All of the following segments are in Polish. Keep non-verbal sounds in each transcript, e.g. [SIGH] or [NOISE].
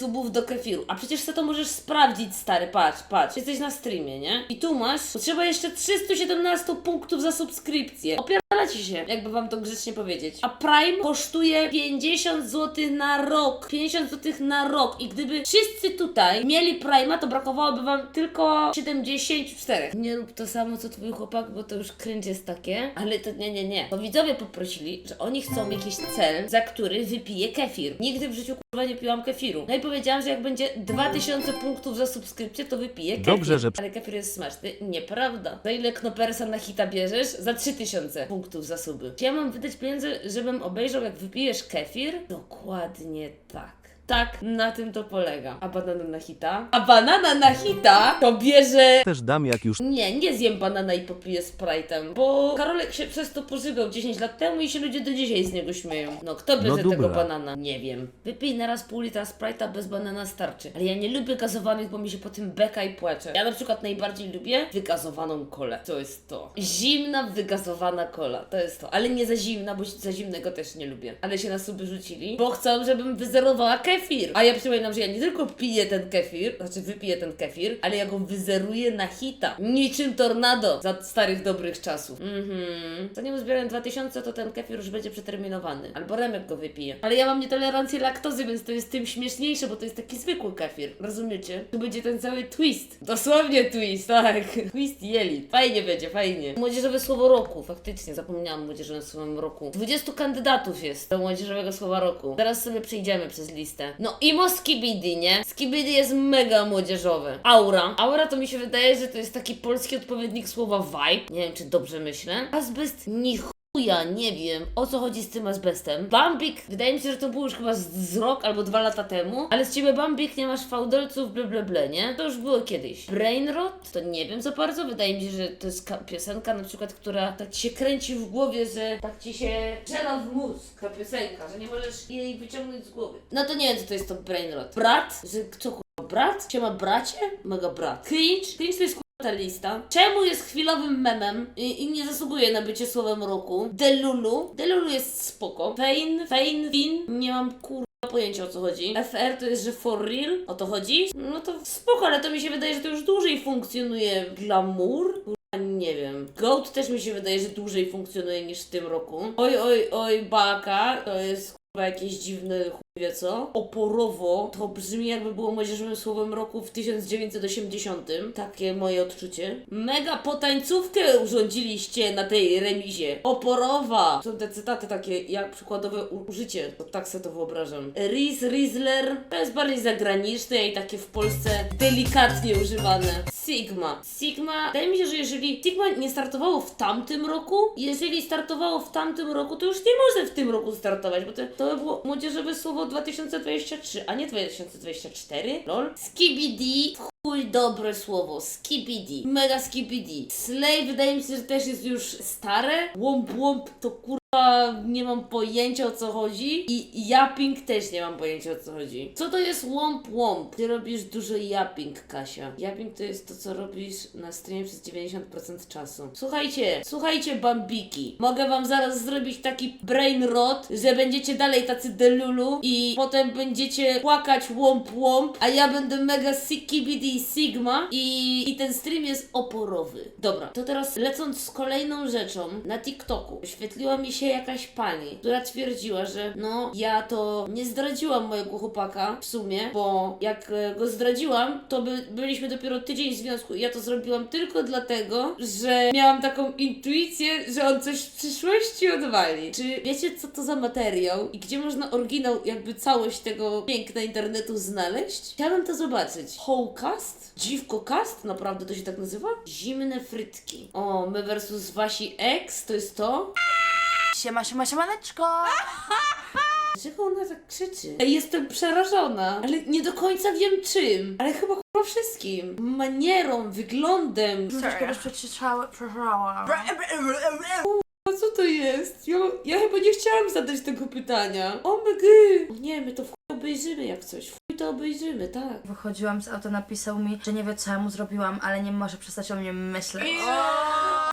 subów do kefiru. A przecież co to możesz sprawdzić, stary, patrz, patrz. Jesteś na streamie, nie? I tu masz, potrzeba jeszcze 317 punktów za subskrypcję. Opierdalacie się, jakby wam to grzecznie powiedzieć. A Prime kosztuje 50 zł na rok. 50 zł na rok. I gdyby wszyscy tutaj mieli Prime'a, to brakowałoby wam tylko 74. Nie rób to samo, co twój chłopak, bo to już cringe jest takie. Ale to nie, nie, nie. To widzowie poprosili, że oni chcą jakiś cel, za który wypije kefir. Nigdy w życiu kurwa nie piłam kefiru. No i powiedziałam, że jak będzie 2000 punktów za subskrypcję, to wypiję kefir. Dobrze, że- Ale kefir jest smaczny. Nieprawda. Za ile knopersa na hita bierzesz? Za 3000 punktów za suby. Czy ja mam wydać pieniądze, żebym obejrzał, jak wypijesz kefir? Dokładnie tak. Tak, na tym to polega. A banana na hita? A banana na hita to bierze Też dam jak już nie, nie zjem banana i popiję Sprite'em, bo Karolek się przez to pożygał 10 lat temu i się ludzie do dzisiaj z niego śmieją. No, kto bierze No tego dobra. banana? Nie wiem. Wypij na raz pół litra Sprite'a, bez banana starczy. Ale ja nie lubię gazowanych, bo mi się po tym beka i płacze. Ja na przykład najbardziej lubię wygazowaną kolę. To jest to. Zimna, wygazowana kola. To jest to. Ale nie za zimna, bo za zimnego też nie lubię. Ale się na suby rzucili, bo chcą, żebym wyzerowała kefir. A ja przypominam, że ja nie tylko piję ten kefir, znaczy wypiję ten kefir, ale ja go wyzeruję na hita. Niczym tornado za starych dobrych czasów. Mhm. Zanim uzbieram 2000, to ten kefir już będzie przeterminowany. Albo Remek go wypije. Ale ja mam nietolerancję laktozy, więc to jest tym śmieszniejsze, bo to jest taki zwykły kefir. Rozumiecie? Tu będzie ten cały twist. Dosłownie twist, tak. [LAUGHS] Twist jeli. Fajnie będzie, fajnie. Młodzieżowe słowo roku. Faktycznie, zapomniałam młodzieżowym słowem roku. 20 kandydatów jest do młodzieżowego słowa roku. Teraz sobie przejdziemy przez listę. No imo skibidi, nie? Skibidi jest mega młodzieżowy. Aura. Aura to mi się wydaje, że to jest taki polski odpowiednik słowa vibe. Nie wiem, czy dobrze myślę. Azbest ni chuja, nie wiem o co chodzi z tym azbestem. Bambik, wydaje mi się, że to było już chyba z, z rok albo dwa lata temu, ale z ciebie Bambik nie masz fałdolców, ble ble ble, nie? To już było kiedyś. Brainrot, to nie wiem za bardzo, wydaje mi się, że to jest ka- piosenka na przykład, która tak ci się kręci w głowie, że tak ci się strzela w mózg, ta piosenka, że nie możesz jej wyciągnąć z głowy. No to nie wiem, co to jest to Brainrot. Brat? Że co brat? Siema bracie? Mega brat. Cringe? Cringe to jest ta lista. Czemu jest chwilowym memem i, i nie zasługuje na bycie słowem roku? Delulu. Delulu jest spoko. Fein, Fein, Fin. Nie mam kurwa pojęcia o co chodzi. FR to jest, że for real? O to chodzi? No to spoko, ale to mi się wydaje, że to już dłużej funkcjonuje glamour. Nie wiem. Goat też mi się wydaje, że dłużej funkcjonuje niż w tym roku. Oj, oj, oj, baka. To jest kurwa jakieś dziwne wie co. Oporowo to brzmi jakby było młodzieżowym słowem roku w 1980. Takie moje odczucie. Mega potańcówkę urządziliście na tej remizie. Oporowa. Są te cytaty takie jak przykładowe użycie. To tak sobie to wyobrażam. Riz, Rizzler. To jest bardziej zagraniczne i takie w Polsce delikatnie używane. Sigma. Sigma. Wydaje mi się, że jeżeli Sigma nie startowało w tamtym roku, jeżeli startowało w tamtym roku, to już nie może w tym roku startować, bo to, to by było młodzieżowe słowo 2023, a nie 2024. Lol. Skibidi. Chuj dobre słowo, skibidi, mega skibidi. Slay wydaje mi się, że też jest już stare. Łomp łomp to kurwa nie mam pojęcia o co chodzi. I yapping też nie mam pojęcia o co chodzi. Co to jest łomp łomp? Ty robisz dużo yapping, Kasia. Yapping to jest to, co robisz na streamie przez 90% czasu. Słuchajcie, słuchajcie bambiki. Mogę wam zaraz zrobić taki brain rot, że będziecie dalej tacy delulu i potem będziecie płakać łomp łomp, a ja będę mega sikibidi sigma i, i ten stream jest oporowy. Dobra, to teraz lecąc z kolejną rzeczą na TikToku, wyświetliła mi się jakaś pani, która twierdziła, że no ja to nie zdradziłam mojego chłopaka w sumie, bo jak e, go zdradziłam, to by, byliśmy dopiero tydzień w związku i ja to zrobiłam tylko dlatego, że miałam taką intuicję, że on coś w przyszłości odwali. Czy wiecie co to za materiał i gdzie można oryginał, jakby całość tego piękna internetu znaleźć? Chciałabym to zobaczyć. Hołcast? Dziwko cast? Naprawdę to się tak nazywa? Zimne frytki. O, my versus wasi ex, to jest to? Siema, siema, siemaneczko! [LAUGHS] Dlaczego ona tak krzyczy? Ej, jestem przerażona, ale nie do końca wiem czym. Ale chyba chyba wszystkim. Manierą, wyglądem. Troszeczkę już przeczytała- przeczytałam. A co to jest? Ja, ja chyba nie chciałam zadać tego pytania. O my gy. Nie, my to w chuj obejrzymy jak coś. W chuj to obejrzymy, tak. Wychodziłam z auta, napisał mi, że nie wie co ja mu zrobiłam, ale nie może przestać o mnie myśleć.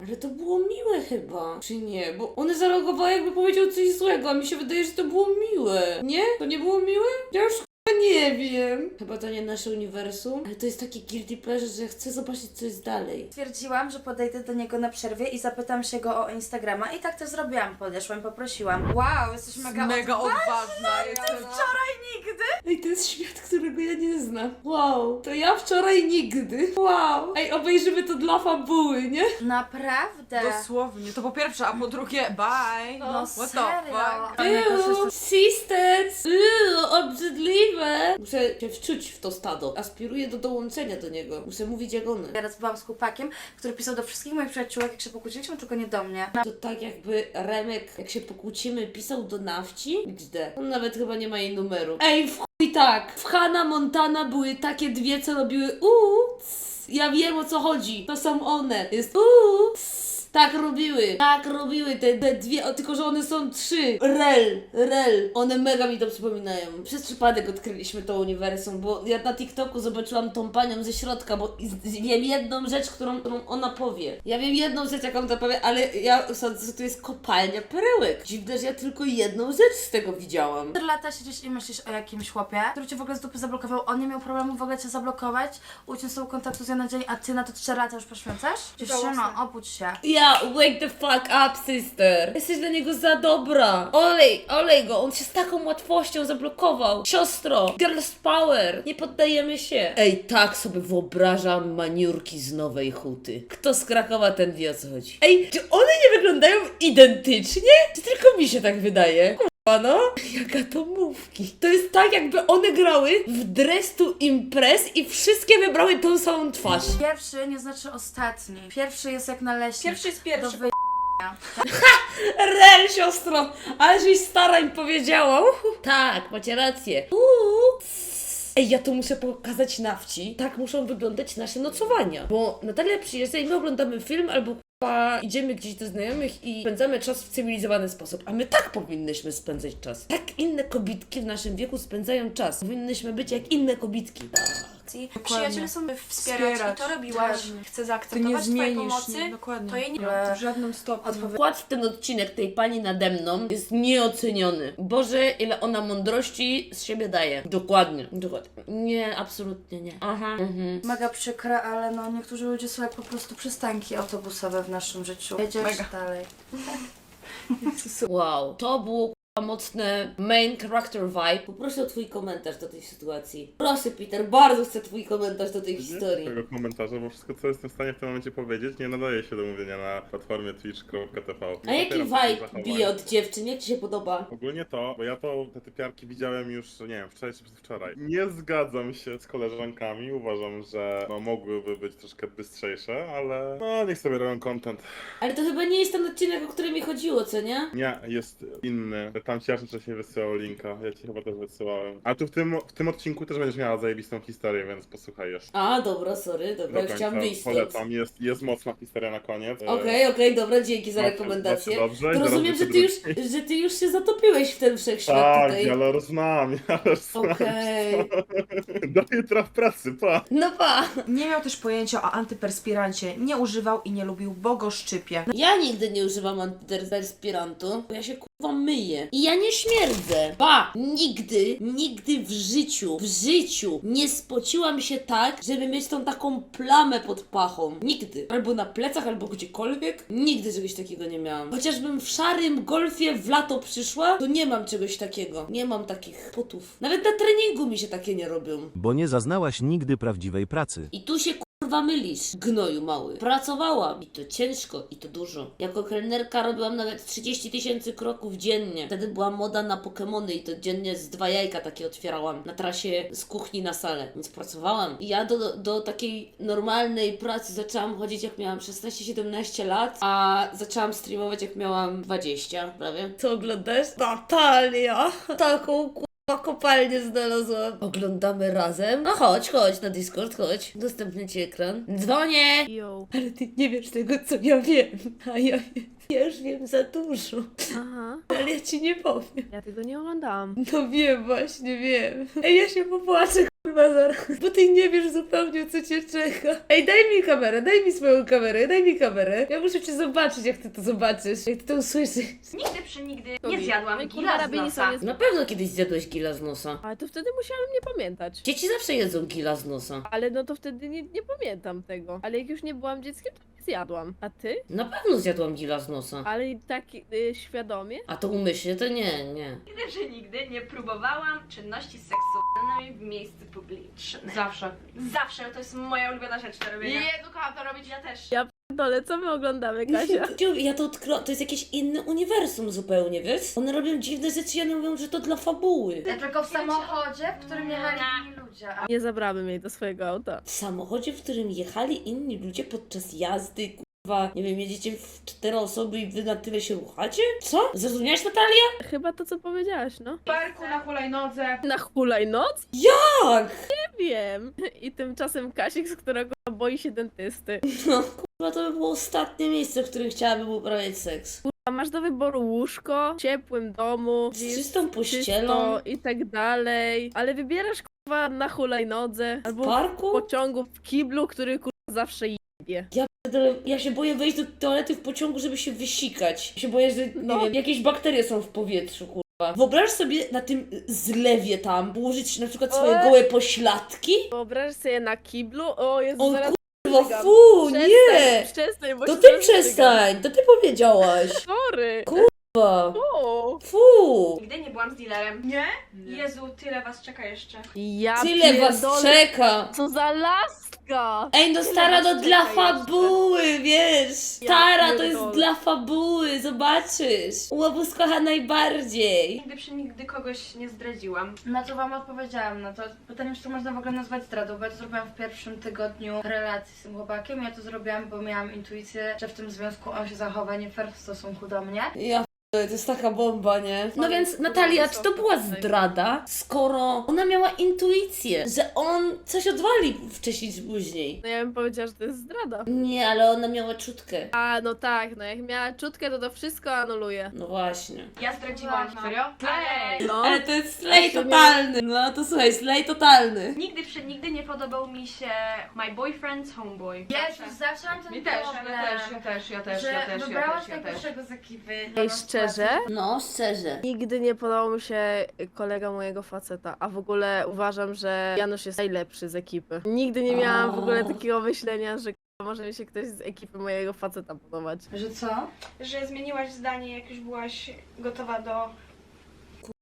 Ale to było miłe chyba, czy nie? Bo ona zareagowała jakby powiedział coś złego, a mi się wydaje, że to było miłe. Nie? To nie było miłe? Ja już Nie wiem. Chyba to nie nasze uniwersum, ale to jest takie guilty pleasure, że chcę zobaczyć, co jest dalej. Stwierdziłam, że podejdę do niego na przerwie i zapytam się go o Instagrama i tak też zrobiłam. Podeszłam, poprosiłam. Wow, jesteś mega, Mega odważna. odważna jestem. Wczoraj nigdy! Ej, to jest świat, którego ja nie znam. Wow, to ja wczoraj nigdy. Wow. Ej, obejrzymy to dla fabuły, nie? Naprawdę? Dosłownie. To po pierwsze, a po drugie, bye. No What the serio? fuck? Ew, sisters! Ew, obrzydliwe! Muszę się wczuć w to stado. Aspiruję do dołączenia do niego. Muszę mówić jak one. Teraz byłam z chłopakiem, który pisał do wszystkich moich przyjaciółek, jak się pokłóciliśmy, tylko nie do mnie. To tak jakby Remek, jak się pokłócimy, pisał do Nawci. Gdzie? On nawet chyba nie ma jej numeru. Ej, w chuj tak! W Hannah Montana były takie dwie, co robiły uuu, cs. Ja wiem o co chodzi. To są one. Jest uuu, cs. Tak robiły, tak robiły te, te dwie, o, tylko że one są trzy. Rel, rel. One mega mi to przypominają. Przez przypadek odkryliśmy to uniwersum, bo ja na TikToku zobaczyłam tą panią ze środka, bo z- z- wiem jedną rzecz, którą, którą ona powie. Ja wiem jedną rzecz, jaką to powie, ale ja sądzę, że to jest kopalnia perełek. Dziwne, że ja tylko jedną rzecz z tego widziałam. 4 lata siedzisz i myślisz o jakimś chłopie, który cię w ogóle z dupy zablokował, on nie miał problemu w ogóle cię zablokować, uciąć z kontaktu z dnia na dzień, a ty na to 4 lata już poświęcasz? Dziewczyno, obudź się. Ja, wake the fuck up, sister. Jesteś dla niego za dobra. Olej, olej go, on się z taką łatwością zablokował. Siostro, girls power, nie poddajemy się. Ej, tak sobie wyobrażam maniurki z Nowej Huty. Kto z Krakowa, ten wie o co chodzi. Ej, czy one nie wyglądają identycznie? Czy tylko mi się tak wydaje? No? Jaka to mówki. To jest tak, jakby one grały w dress to impress i wszystkie wybrały tą samą twarz. Pierwszy nie znaczy ostatni. Pierwszy jest jak naleśnik. Pierwszy jest do pierwszy. wy... [LAUGHS] Rel, siostro, ale żeś starań powiedziała. Uhu. Tak, macie rację. Uhu. Ej, ja to muszę pokazać na wsi. Tak muszą wyglądać nasze nocowania. Bo Natalia przyjeżdża i my oglądamy film albo k***a, idziemy gdzieś do znajomych i spędzamy czas w cywilizowany sposób. A my tak powinnyśmy spędzać czas. Tak inne kobitki w naszym wieku spędzają czas. Powinnyśmy być jak inne kobitki. Przyjaciele są wspierać, Wspierać. i to robiłaś. Tak. Chcę Ty nie zaakceptować Twojej pomocy, nie, dokładnie. to jej nie Ale- W żadnym stopniu. Wkład w ten odcinek tej pani nade mną jest nieoceniony. Boże, ile ona mądrości z siebie daje. Dokładnie. Dokładnie. Nie, absolutnie nie. Aha. Mhm. Mega przykre, ale no niektórzy ludzie są jak po prostu przystanki autobusowe w naszym życiu. Jedziesz Mega. dalej. Wow, to było k***a mocne main character vibe. Poproszę o twój komentarz do tej sytuacji. Proszę Peter, bardzo chcę twój komentarz do tej Nie historii. tego komentarza, bo wszystko co jestem w stanie w tym momencie powiedzieć nie nadaje się do mówienia na platformie twitch.tv. A jaki vibe bije od dziewczyn? Jak ci się podoba? Ogólnie to, bo ja to te typiarki widziałem już, nie wiem, wczoraj czy wczoraj. Nie zgadzam się z koleżankami, uważam, że no, mogłyby być troszkę bystrzejsze, ale no niech sobie robią content. Ale to chyba nie jest ten odcinek, o który mi chodziło, co nie? Nie, jest inny. Tam ci Jaszu wcześniej wysyłał linka, ja ci chyba też wysyłałem. A tu w tym, w tym odcinku też będziesz miała zajebistą historię, więc posłuchaj jeszcze. A, dobra, sorry, dobra, Do chciałam wyjść stąd. Polecam, jest, jest mocna historia na koniec. E, Okej, okej, dobra, dzięki za Dobrze, rekomendację. dobrze, To zaraz rozumiem, że ty, już, że ty już się zatopiłeś w ten wszechświat Tak, tutaj. ale znam, ale znam. Okej. [LAUGHS] Do jutra w pracy, pa! No pa! Nie miał też pojęcia o antyperspirancie, nie używał i nie lubił, bo go szczypie. Ja nigdy nie używam antyperspirantu, bo ja się kurwa myję. I ja nie śmierdzę. Ba! Nigdy, nigdy w życiu, w życiu nie spociłam się tak, żeby mieć tą taką plamę pod pachą. Nigdy. Albo na plecach, albo gdziekolwiek. Nigdy czegoś takiego nie miałam. Chociażbym w szarym golfie w lato przyszła, to nie mam czegoś takiego. Nie mam takich potów. Nawet na treningu mi się takie nie robią. Bo nie zaznałaś nigdy prawdziwej pracy. I tu się kurwa mylisz, gnoju mały. Pracowałam i to ciężko, i to dużo. Jako kelnerka robiłam nawet 30 tysięcy kroków dziennie. Wtedy była moda na Pokemony i to dziennie z dwa jajka takie otwierałam na trasie z kuchni na salę. Więc pracowałam. I ja do, do takiej normalnej pracy zaczęłam chodzić jak miałam 16-17 lat, a zaczęłam streamować jak miałam 20 prawie. Co oglądasz? Natalia! Taką Chyba kopalnię znalazłam. Oglądamy razem? No chodź, chodź na Discord, chodź. Udostępnię ci ekran. Dzwonię! Yo. Ale ty nie wiesz tego, co ja wiem. A ja, ja już wiem za dużo. Aha, Ale ja ci nie powiem. ja tego nie oglądałam. No wiem, właśnie wiem. Ej, ja się popłaczę Kurwa, zaraz, bo ty nie wiesz zupełnie, co cię czeka. Ej, daj mi kamerę, daj mi swoją kamerę, daj mi kamerę. Ja muszę cię zobaczyć, jak ty to zobaczysz, jak ty to usłyszysz. Nigdy przenigdy Robi. nie zjadłam No, gila z nosa. Na pewno kiedyś zjadłeś gila z nosa. Ale to wtedy musiałam nie pamiętać. Dzieci zawsze jedzą gila z nosa. Ale no to wtedy nie, nie pamiętam tego. Ale jak już nie byłam dzieckiem, to zjadłam. A ty? Na pewno zjadłam gila z nosa. Ale i tak y, świadomie? A to umyślnie to nie, nie. Nigdy przenigdy nie próbowałam czynności seksualnej w miejscu publicznym. Zawsze. Zawsze, to jest moja ulubiona rzecz do robienia. Jezu, kocham to robić. Ja też. Ja Dole, co my oglądamy, Kasia? Ja to odkryłam, to jest jakieś inne uniwersum zupełnie, wiesz? One robią dziwne rzeczy, ja nie mówią, że to dla fabuły. Ja tylko w samochodzie, w którym jechali inni ludzie. A Nie zabrałem jej do swojego auta. W samochodzie, w którym jechali inni ludzie podczas jazdy, kurwa, nie wiem, jedziecie w cztery osoby i wy na tyle się ruchacie? Co? Zrozumiałaś, Natalia? Chyba to, co powiedziałaś, no. W parku na hulajnodze. Na hulajnoc? Tak! Nie wiem. I tymczasem Kasik, z którego boi się dentysty. No, kurwa, to by było ostatnie miejsce, w którym chciałabym uprawiać seks. A masz do wyboru łóżko, w ciepłym domu, Z gdzie jest czystą pościelą, czysto i tak dalej. Ale wybierasz kurwa na hulajnodze w albo w parku? pociągu w kiblu, który kurwa zawsze jebie. Pierdolę, Ja się boję wejść do toalety w pociągu, żeby się wysikać. Ja się boję, że nie No. wiem, jakieś bakterie są w powietrzu, kurwa. Wyobraź sobie na tym zlewie tam położyć na przykład swoje Eee. gołe pośladki? Wyobraź sobie na kiblu, o Jezu, O zaraz żygam. fu, Przestań, nie! Przestań, bo To się ty zaraz przestań, to ty powiedziałaś. Sorry. O, Fu. Nigdy nie byłam z dealerem. Nie? Jezu, tyle was czeka jeszcze. ja Tyle was pierdolę, czeka. Co za laska! Ej, no stara, to dla fabuły, wiesz. Stara, to jest dla fabuły, zobaczysz. Łobuz kocha najbardziej. Nigdy przenigdy kogoś nie zdradziłam. Na co wam odpowiedziałam, no to pytanie, czy to można w ogóle nazwać zdradą, bo ja to zrobiłam w pierwszym tygodniu relacji z tym chłopakiem. Ja to zrobiłam, bo miałam intuicję, że w tym związku on się zachowa nie fair w stosunku do mnie. Ja to jest taka bomba, nie? No więc Natalia, czy to była zdrada, skoro ona miała intuicję, że on coś odwali wcześniej czy później? No ja bym powiedziała, że to jest zdrada. Nie, ale ona miała czutkę. A, no tak, no jak miała czutkę, to to wszystko anuluje. No właśnie. Ja zdradziłam. No. Serio? Ale No. Ale to jest nie- totalny. No to słuchaj, slay totalny. nigdy przenigdy nie podobał mi się my boyfriend's homeboy. Jezus, zawsze mam ten Mi też, problem, ja też, ja też, ja też, ja też, ja wybrałaś też, ja też. najgorszego z ekipy. Ej, szczerze? No, szczerze. Nigdy nie podobał mi się kolega mojego faceta, a w ogóle uważam, że Janusz jest najlepszy z ekipy. Nigdy nie miałam w ogóle takiego myślenia, że k***a, może mi się ktoś z ekipy mojego faceta podobać. Że co? Że zmieniłaś zdanie, jak już byłaś gotowa do...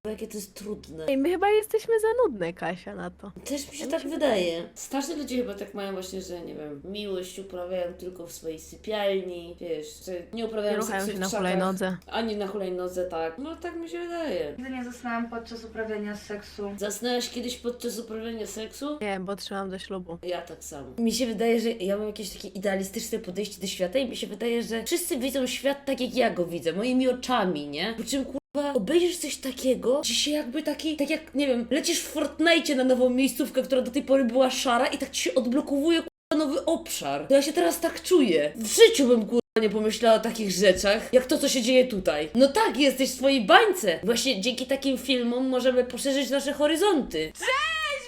Jakie to jest trudne. Ej, my chyba jesteśmy za nudne, Kasia, na to. Też mi się tak wydaje. Starzy ludzie chyba tak mają właśnie, że nie wiem, miłość uprawiają tylko w swojej sypialni, wiesz, że nie uprawiają Nie ruchają seksu się w na krzakach, hulajnodze. Ani na hulajnodze, tak. No tak mi się wydaje. Nigdy nie zasnęłam podczas uprawiania seksu. Zasnęłaś kiedyś podczas uprawiania seksu? Nie, bo trzymam do ślubu. Ja tak samo. Mi się wydaje, że ja mam jakieś takie idealistyczne podejście do świata i mi się wydaje, że wszyscy widzą świat tak, jak ja go widzę, moimi oczami, nie? Po czym kurwa, obejrzysz coś takiego, gdzie się jakby taki, tak jak, nie wiem, lecisz w Fortnite na nową miejscówkę, która do tej pory była szara i tak ci się odblokowuje kurwa nowy obszar. To ja się teraz tak czuję. W życiu bym kurwa nie pomyślała o takich rzeczach, jak to, co się dzieje tutaj. No tak, jesteś w swojej bańce. Właśnie dzięki takim filmom możemy poszerzyć nasze horyzonty.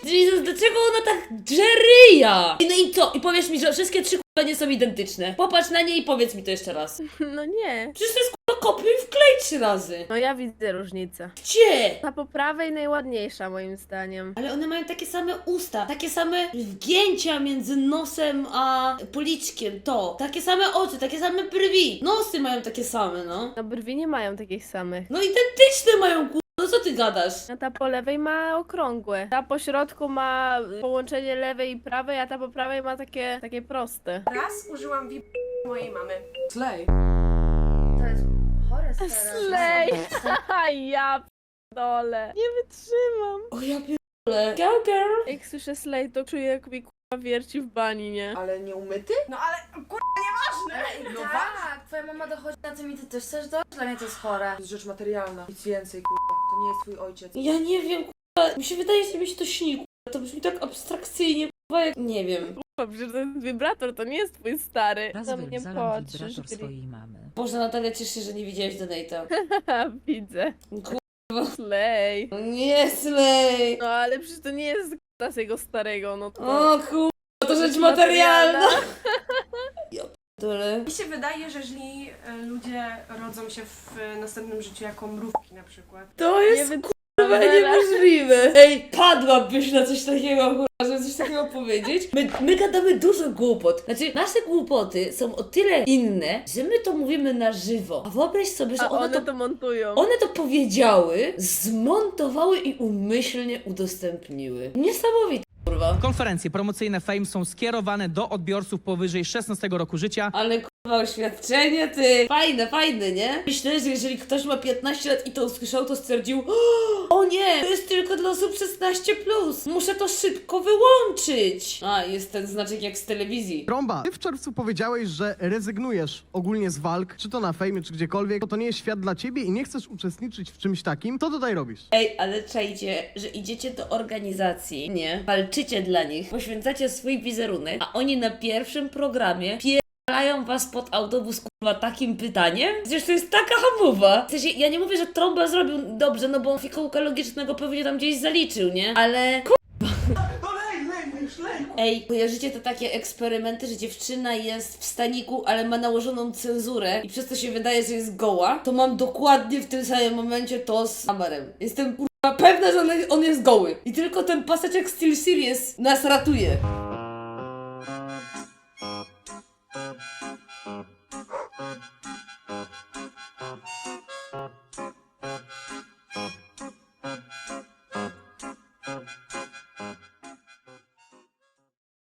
Jesus, dlaczego ona tak dżeryja? I no i co? I powiesz mi, że wszystkie trzy kurwa nie są identyczne. Popatrz na nie i powiedz mi to jeszcze raz. [LAUGHS] No nie. Przecież to jest kopiuj i wklej trzy razy. No ja widzę różnicę. Gdzie? Ta po prawej najładniejsza moim zdaniem. Ale one mają takie same usta, takie same wgięcia między nosem a policzkiem, to. Takie same oczy, takie same brwi. Nosy mają takie same, no. No brwi nie mają takich samych. No identyczne mają kurwa, no co ty gadasz? A ta po lewej ma okrągłe. Ta po środku ma połączenie lewej i prawej, a ta po prawej ma takie, takie proste. Raz użyłam wip mojej mamy. Slay. To jest chore. Slay! Haha, ja dole. Nie wytrzymam. O ja pierdolę. Girl, girl. Jak słyszę slay, to czuję jak mi kurwa wierci w bani, nie? Ale nie umyty? No ale kur... Ej, No tak, twoja mama dochodzi na tym i ty też chcesz dojść? Dla mnie to jest chore. To jest rzecz materialna. Nic więcej, kurwa. To nie jest twój ojciec. Ja nie wiem, kurwa. Mi się wydaje, że mi się to śni, kurwa. To brzmi tak abstrakcyjnie, kurwa, jak nie wiem. Kurwa, przecież ten wibrator to nie jest twój stary. Na Raz mnie patrzysz, wibrator gry. swojej mamy. Boże, Natalia, cieszę się, że nie widziałeś Donate'a. Haha, [LAUGHS] widzę. Kurwa. Slay. No nie, Slay. No ale przecież to nie jest z jego starego, no to... O kur... to rzecz materialna. [LAUGHS] P***dolę. Mi się wydaje, że źli e, ludzie rodzą się w e, następnym życiu jako mrówki na przykład. To Nie jest wy- kurwa niemożliwe. Ej, padłabyś na coś takiego, kurwa, coś takiego powiedzieć. My, my gadamy dużo głupot. Znaczy, nasze głupoty są o tyle inne, że my to mówimy na żywo. A wyobraź sobie, że A one, one to... to montują. One to powiedziały, zmontowały i umyślnie udostępniły. Niesamowite, kurwa. Konferencje promocyjne Fame są skierowane do odbiorców powyżej 16 roku życia. Ale oświadczenie, ty. Fajne, fajne, nie? Myślę, że jeżeli ktoś ma 15 lat i to usłyszał, to stwierdził O nie, to jest tylko dla osób 16+. Plus. Muszę to szybko wyłączyć. A, jest ten znaczek jak z telewizji. Trąba, ty w czerwcu powiedziałeś, że rezygnujesz ogólnie z walk, czy to na fejmie, czy gdziekolwiek, bo to nie jest świat dla ciebie i nie chcesz uczestniczyć w czymś takim. Co tutaj robisz? Ej, ale czajcie, że idziecie do organizacji, nie? Walczycie dla nich, poświęcacie swój wizerunek, a oni na pierwszym programie pierdalają was pod autobus, kurwa, takim pytaniem? Przecież to jest taka hamowa. W sensie, ja nie mówię, że Trąba zrobił dobrze, no bo fikołka logicznego pewnie tam gdzieś zaliczył, nie? Ale... Ej, kojarzycie te takie eksperymenty, że dziewczyna jest w staniku, ale ma nałożoną cenzurę i przez to się wydaje, że jest goła? To mam dokładnie w tym samym momencie to z Amarem. Jestem kurwa pewna, że on, on jest goły. I tylko ten paseczek Steel Series nas ratuje.